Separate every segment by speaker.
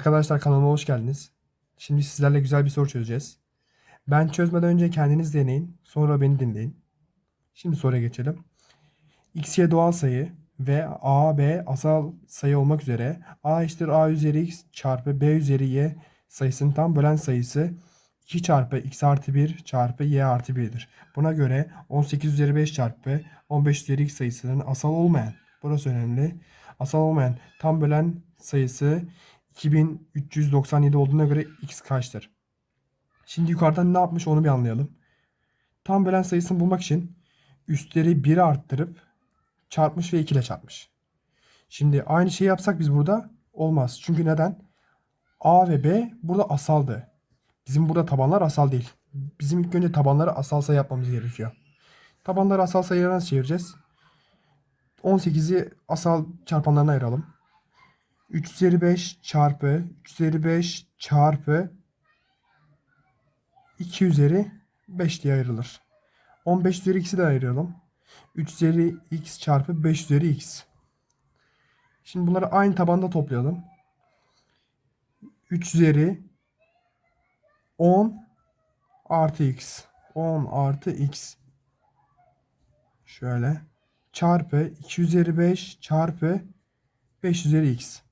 Speaker 1: Arkadaşlar kanalıma hoş geldiniz. Şimdi sizlerle güzel bir soru çözeceğiz. Ben çözmeden önce kendiniz deneyin, sonra beni dinleyin. Şimdi soruya geçelim. x, y doğal sayı ve a, b asal sayı olmak üzere a eşittir a üzeri x çarpı b üzeri y sayısının tam bölen sayısı 2 çarpı x artı 1 çarpı y artı 1'dir. Buna göre 18 üzeri 5 çarpı 15 üzeri x sayısının asal olmayan, burası önemli, asal olmayan tam bölen sayısı 2397 olduğuna göre x kaçtır? Şimdi yukarıdan ne yapmış onu bir anlayalım. Tam bölen sayısını bulmak için üstleri 1 arttırıp çarpmış ve 2 ile çarpmış. Şimdi aynı şeyi yapsak biz burada olmaz. Çünkü neden? A ve B burada asaldı. Bizim burada tabanlar asal değil. Bizim ilk önce tabanları asal sayı yapmamız gerekiyor. Tabanları asal sayılara nasıl çevireceğiz? 18'i asal çarpanlarına ayıralım. 3 üzeri 5 çarpı 3 üzeri 5 çarpı 2 üzeri 5 diye ayrılır. 15 üzeri x'i de ayıralım. 3 üzeri x çarpı 5 üzeri x. Şimdi bunları aynı tabanda toplayalım. 3 üzeri 10 artı x. 10 artı x. Şöyle. Çarpı 2 üzeri 5 çarpı 5 üzeri x.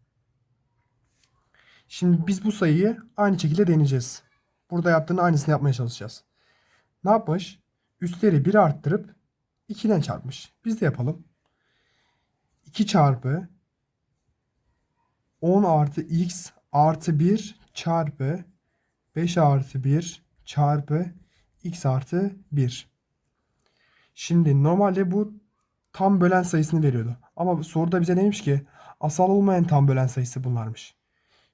Speaker 1: Şimdi biz bu sayıyı aynı şekilde deneyeceğiz. Burada yaptığını aynısını yapmaya çalışacağız. Ne yapmış? Üstleri 1 arttırıp 2'den çarpmış. Biz de yapalım. 2 çarpı 10 artı x artı 1 çarpı 5 artı 1 çarpı x artı 1. Şimdi normalde bu tam bölen sayısını veriyordu. Ama soruda bize neymiş ki asal olmayan tam bölen sayısı bunlarmış.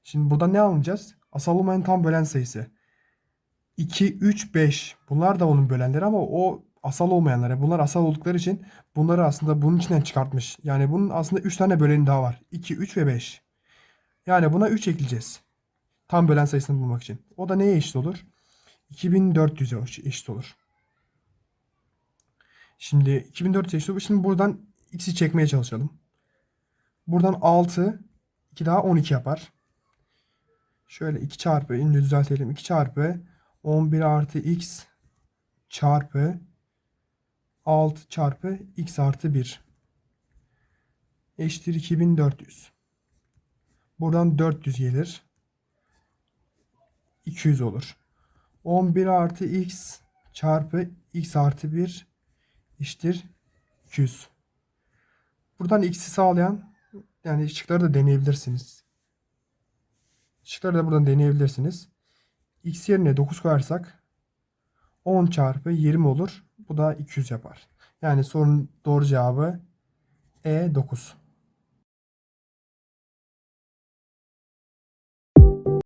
Speaker 1: Şimdi burada ne alacağız? Asal olmayan tam bölen sayısı. 2, 3, 5. Bunlar da onun bölenleri ama o asal olmayanları. Bunlar asal oldukları için bunları aslında bunun içinden çıkartmış. Yani bunun aslında 3 tane böleni daha var. 2, 3 ve 5. Yani buna 3 ekleyeceğiz. Tam bölen sayısını bulmak için. O da neye eşit olur? 2400'e eşit olur. Şimdi 2400 eşit olur. Şimdi buradan x'i çekmeye çalışalım. Buradan 6, 2 daha 12 yapar. Şöyle 2 çarpı, ince düzeltelim. 2 çarpı 11 artı x çarpı 6 çarpı x artı 1 eşittir 2400. Buradan 400 gelir. 200 olur. 11 artı x çarpı x artı 1 eşittir 200. Buradan x'i sağlayan yani şıkları da deneyebilirsiniz. Şıkları da buradan deneyebilirsiniz. X yerine 9 koyarsak 10 çarpı 20 olur. Bu da 200 yapar. Yani sorunun doğru cevabı E 9.